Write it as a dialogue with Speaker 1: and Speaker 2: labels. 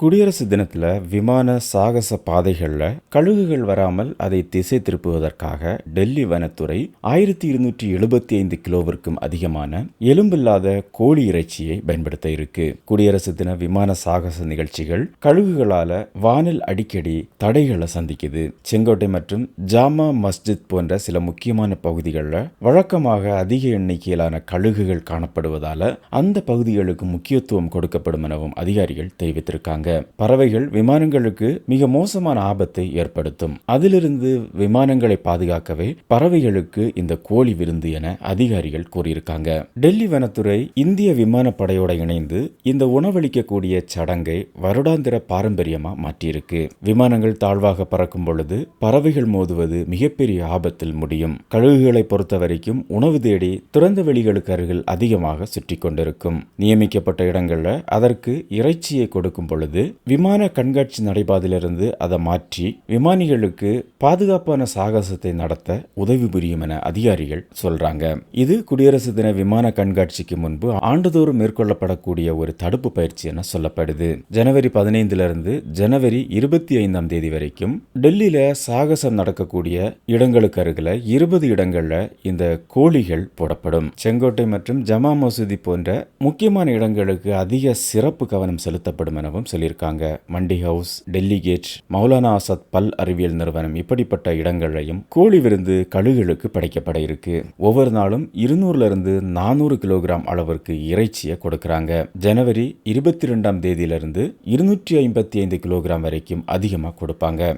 Speaker 1: குடியரசு தினத்தில் விமான சாகச பாதைகளில் கழுகுகள் வராமல் அதை திசை திருப்புவதற்காக டெல்லி வனத்துறை ஆயிரத்தி இருநூற்றி எழுபத்தி ஐந்து கிலோவிற்கும் அதிகமான எலும்பில்லாத கோழி இறைச்சியை பயன்படுத்த இருக்கு. குடியரசு தின விமான சாகச நிகழ்ச்சிகள் கழுகுகளால வானில் அடிக்கடி தடைகளை சந்திக்குது. செங்கோட்டை மற்றும் ஜாமா மஸ்ஜித் போன்ற சில முக்கியமான பகுதிகளில் வழக்கமாக அதிக எண்ணிக்கையிலான கழுகுகள் காணப்படுவதால அந்த பகுதிகளுக்கு முக்கியத்துவம் கொடுக்கப்படும் எனவும் அதிகாரிகள் தெரிவித்திருக்காங்க. பறவைகள் விமானங்களுக்கு மிக மோசமான ஆபத்தை ஏற்படுத்தும். அதிலிருந்து விமானங்களை பாதுகாக்கவே பறவைகளுக்கு இந்த கோழி விருந்து என அதிகாரிகள் கூறியிருக்காங்க. டெல்லி வனத்துறை இந்திய விமானப்படையோட இணைந்து இந்த உணவளிக்கக்கூடிய சடங்கை வருடாந்திர பாரம்பரியமா மாற்றியிருக்கு. விமானங்கள் தாழ்வாக பறக்கும் பொழுது பறவைகள் மோதுவது மிகப்பெரிய ஆபத்தில் முடியும். கழுகுகளை பொறுத்த வரைக்கும் உணவு தேடி திறந்த வெளிகளுக்கு அருகில் அதிகமாக சுற்றி கொண்டிருக்கும் நியமிக்கப்பட்ட இடங்களில் அதற்கு இறைச்சியை கொடுக்கும் பொழுது விமான கண்காட்சி நடைபாதையிலிருந்து அதை மாற்றி விமானிகளுக்கு பாதுகாப்பான சாகசத்தை நடத்த உதவி புரியும் என அதிகாரிகள் சொல்றாங்க. இது குடியரசு தின விமான கண்காட்சிக்கு முன்பு ஆண்டுதோறும் மேற்கொள்ளப்படக்கூடிய ஒரு தடுப்பு பயிற்சி என சொல்லப்படுது. ஜனவரி பதினைந்திலிருந்து ஜனவரி இருபத்தி ஐந்தாம் தேதி வரைக்கும் டெல்லியில சாகசம் நடக்கக்கூடிய இடங்களுக்கு அருகில இருபது இடங்கள்ல இந்த கோழிகள் போடப்படும். செங்கோட்டை மற்றும் ஜமா மசூதி போன்ற முக்கியமான இடங்களுக்கு அதிக சிறப்பு கவனம் செலுத்தப்படும் எனவும் சொல்லியிருக்காங்க மண்டி ஹவுஸ் டெல்லி கேட் மௌலானா ஆசாத் பல் அறிவியல் நிறுவனம் இப்படிப்பட்ட இடங்களையும் கோழி விருந்து கழுகுகளுக்கு படைக்கப்பட இருக்கு. ஒவ்வொரு நாளும் இருநூறுல இருந்து நானூறு கிலோகிராம் அளவிற்கு இறைச்சியை கொடுக்கறாங்க. ஜனவரி இருபத்தி ரெண்டாம் தேதியிலிருந்து இருநூற்றி ஐம்பத்தி ஐந்து கிலோகிராம் வரைக்கும் அதிகமாக கொடுப்பாங்க.